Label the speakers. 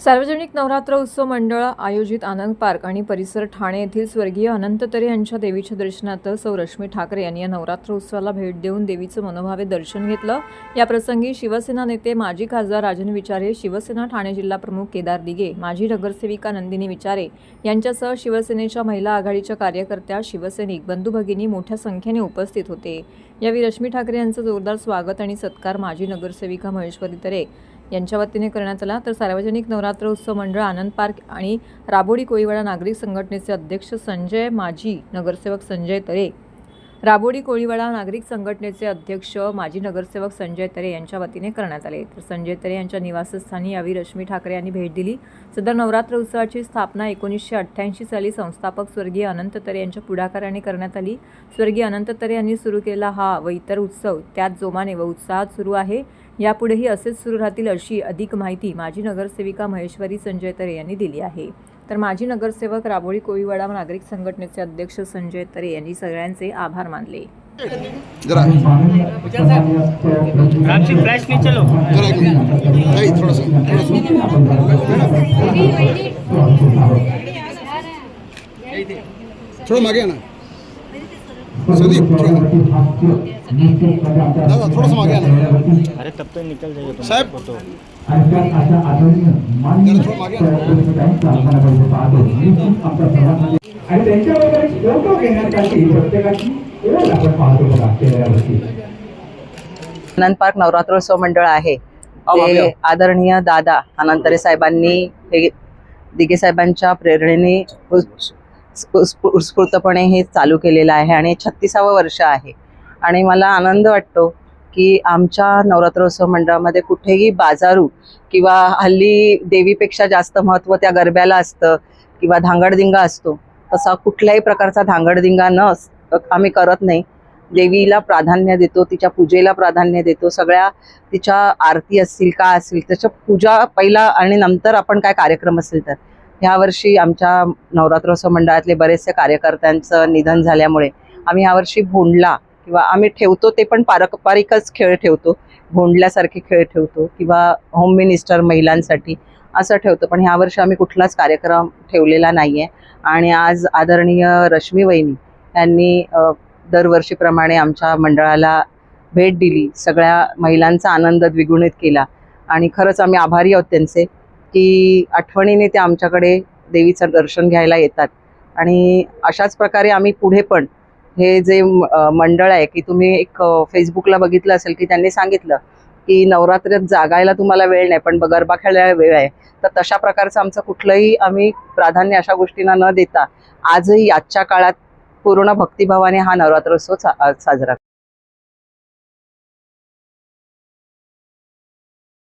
Speaker 1: सार्वजनिक नवरात्र उत्सव मंडळ आयोजित आनंद पार्क आणि परिसर ठाणे येथील स्वर्गीय अनंत तरे यांच्या देवीच्या दर्शनात सौ रश्मी ठाकरे यांनी या नवरात्र उत्सवाला भेट देऊन देवीचं मनोभावे दर्शन घेतलं. याप्रसंगी शिवसेना नेते माजी खासदार राजन विचारे शिवसेना ठाणे जिल्हा प्रमुख केदार दिगे माजी नगरसेविका नंदिनी विचारे यांच्यासह शिवसेनेच्या महिला आघाडीच्या कार्यकर्त्या शिवसैनिक बंधू भगिनी मोठ्या संख्येने उपस्थित होते. यावेळी रश्मी ठाकरे यांचं जोरदार स्वागत आणि सत्कार माजी नगरसेविका महेश्वरी तरे यांच्या वतीने करण्यात आला. तर सार्वजनिक नवरात्र उत्सव मंडळ आनंद पार्क आणि राबोडी कोळीवाडा नागरिक संघटनेचे अध्यक्ष संजय माजी नगरसेवक संजय तरे राबोडी कोळीवाडा नागरिक संघटनेचे अध्यक्ष माजी नगरसेवक संजय तरे यांच्या वतीने करण्यात आले. तर संजय तरे यांच्या निवासस्थानी यावेळी रश्मी ठाकरे यांनी भेट दिली. सदर नवरात्र उत्सवाची स्थापना एकोणीसशे अठ्ठ्याऐंशी साली संस्थापक स्वर्गीय अनंत तरे यांच्या पुढाकाराने करण्यात आली. स्वर्गीय अनंत तरे यांनी सुरू केला हा व इतर उत्सव त्याच जोमाने व उत्साहात सुरू आहे. यापुढेही असेच सुरू राहतील अशी अधिक माहिती माजी नगरसेविका महेश्वरी संजय तरे यांनी दिली आहे. तर माजी नगरसेवक राबोळी कोळीवाडा नागरिक संघटनेचे अध्यक्ष संजय तरे यांनी सगळ्यांचे आभार मानले.
Speaker 2: थोडं मागे ना. संदीप दादा थोडंसं मागे
Speaker 3: अरे तब तो निकल जाएगा तुम
Speaker 2: साहेब. ना
Speaker 4: आणि. त्यांच्याबरोबर फोटो घेण्यासाठी प्रत्येकाची ओढ आपण पाहतो बघा
Speaker 5: आनंद पार्क नवरात्रोत्सव मंडळ आहे. ते आदरणीय दादा अनंतरे साहेबांनी हे दिगे साहेबांच्या प्रेरणेने उत्स्फूर्तपणे हे चालू केलेलं आहे आणि छत्तीसावं वर्ष आहे. आणि मला आनंद वाटतो की आमच्या नवरात्रोत्सव मंडळामध्ये कुठेही बाजारू किंवा हल्ली देवीपेक्षा जास्त महत्त्व त्या गरब्याला असतं किंवा धांगडधिंगा असतो तसा कुठल्याही प्रकारचा धांगडधिंगा न आम्ही करत नाही. देवीला प्राधान्य देतो तिच्या पूजेला प्राधान्य देतो सगळ्या तिच्या आरती असतील का असतील त्याच्या पूजा पहिला आणि नंतर आपण काय कार्यक्रम असेल तर. ह्यावर्षी आमच्या नवरात्रोत्सव मंडळातले बरेचसे कार्यकर्त्यांचं निधन झाल्यामुळे आम्ही यावर्षी भोंडला किंवा आम्ही ठेवतो ते पण पारंपरिकच खेळ ठेवतो. भोंडल्यासारखे खेळ ठेवतो किंवा होम मिनिस्टर महिलांसाठी असं ठेवतो. पण ह्यावर्षी आम्ही कुठलाच कार्यक्रम ठेवलेला नाही आहे आणि आज आदरणीय रश्मी वहिनी यांनी दरवर्षीप्रमाणे आमच्या मंडळाला भेट दिली. सगळ्या महिलांचा आनंद द्विगुणित केला. आणि खरंच आम्ही आभारी आहोत त्यांचे. की आठवणीने ते आमच्याकडे देवीचं दर्शन घ्यायला येतात. आणि अशाच प्रकारे आम्ही पुढे पण हे जे मंडळ आहे की तुम्ही एक फेसबुकला बघितलं असेल की त्यांनी सांगितलं की नवरात्रीत जागायला तुम्हाला वेळ नाही पण गरबा खेळायला वेळ आहे. तर तशा प्रकारचं आमचं कुठलंही आम्ही प्राधान्य अशा गोष्टींना न देता आजही आजच्या काळात पूर्ण भक्तिभावाने हा नवरात्रोत्सव सा- साजरा